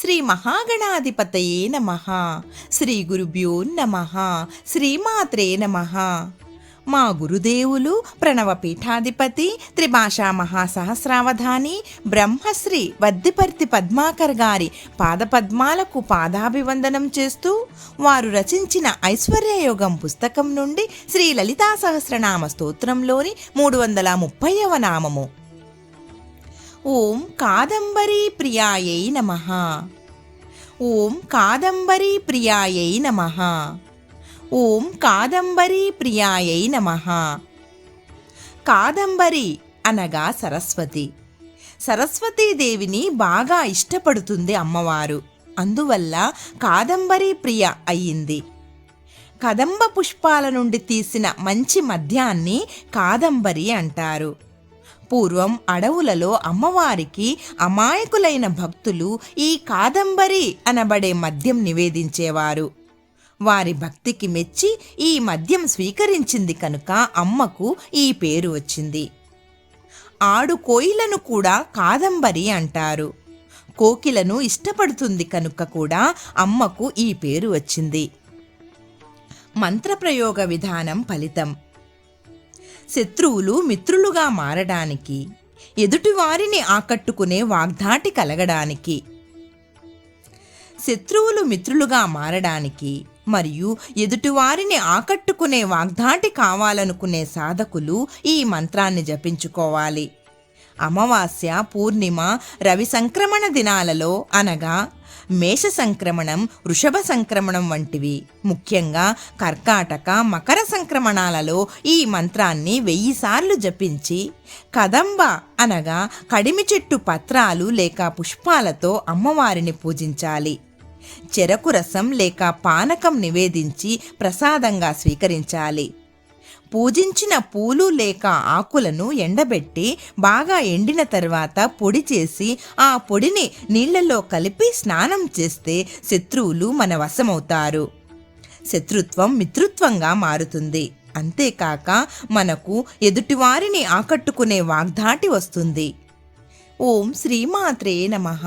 శ్రీ మహాగణాధిపతయే నమ. శ్రీ గురుభ్యో నమ. శ్రీమాత్రే నమ. మా గురుదేవులు ప్రణవ పీఠాధిపతి త్రిభాషా మహాసహస్రావధాని బ్రహ్మశ్రీ వద్దిపర్తి పద్మాకర్ గారి పాదపద్మాలకు పాదాభివందనం చేస్తూ వారు రచించిన ఐశ్వర్యయోగం పుస్తకం నుండి శ్రీ లలితా సహస్రనామ స్తోత్రంలోని మూడు వందల ముప్పైవ నామము. ఓం కాదంబరీ ప్రియాయై నమ. ఓం కాదంబరీ ప్రియాయై నమ. ఓం కాదంబరీ ప్రియాయై నమ. కాదంబరి అనగా సరస్వతి. సరస్వతీదేవిని బాగా ఇష్టపడుతుంది అమ్మవారు. అందువల్ల కాదంబరి ప్రియ అయ్యింది. కదంబ పుష్పాల నుండి తీసిన మంచి మద్యాన్ని కాదంబరి అంటారు. పూర్వం అడవులలో అమ్మవారికి అమాయకులైన భక్తులు ఈ కాదంబరి అనబడే మద్యం నివేదించేవారు. వారి భక్తికి మెచ్చి ఈ మద్యం స్వీకరించింది కనుక అమ్మకు ఈ పేరు వచ్చింది. ఆడు కోయిలను కూడా కాదంబరి అంటారు. కోకిలను ఇష్టపడుతుంది కనుక కూడా అమ్మకు ఈ పేరు వచ్చింది. మంత్రప్రయోగ విధానం ఫలితం. శత్రువులు మిత్రులుగా మారడానికి ఎదుటివారిని ఆకట్టుకునే వాగ్దాటి కలగడానికి. శత్రువులు మిత్రులుగా మారడానికి మరియు ఎదుటివారిని ఆకట్టుకునే వాగ్దాటి కావాలనుకునే సాధకులు ఈ మంత్రాన్ని జపించుకోవాలి. అమావాస్య పూర్ణిమ రవి సంక్రమణ దినాలలో అనగా మేష సంక్రమణం వృషభ సంక్రమణం వంటివి. ముఖ్యంగా కర్కాటక మకర సంక్రమణాలలో ఈ మంత్రాన్ని వెయ్యి సార్లు జపించి కదంబ అనగా కడిమి చెట్టు పత్రాలు లేక పుష్పాలతో అమ్మవారిని పూజించాలి. చెరకు రసం లేక పానకం నివేదించి ప్రసాదంగా స్వీకరించాలి. పూజించిన పూలు లేక ఆకులను ఎండబెట్టి బాగా ఎండిన తర్వాత పొడి చేసి ఆ పొడిని నీళ్ళలో కలిపి స్నానం చేస్తే శత్రువులు మన వశమవుతారు. శత్రుత్వం మిత్రుత్వంగా మారుతుంది. అంతేకాక మనకు ఎదుటివారిని ఆకట్టుకునే వాగ్దాటి వస్తుంది. ఓం శ్రీమాత్రే నమః.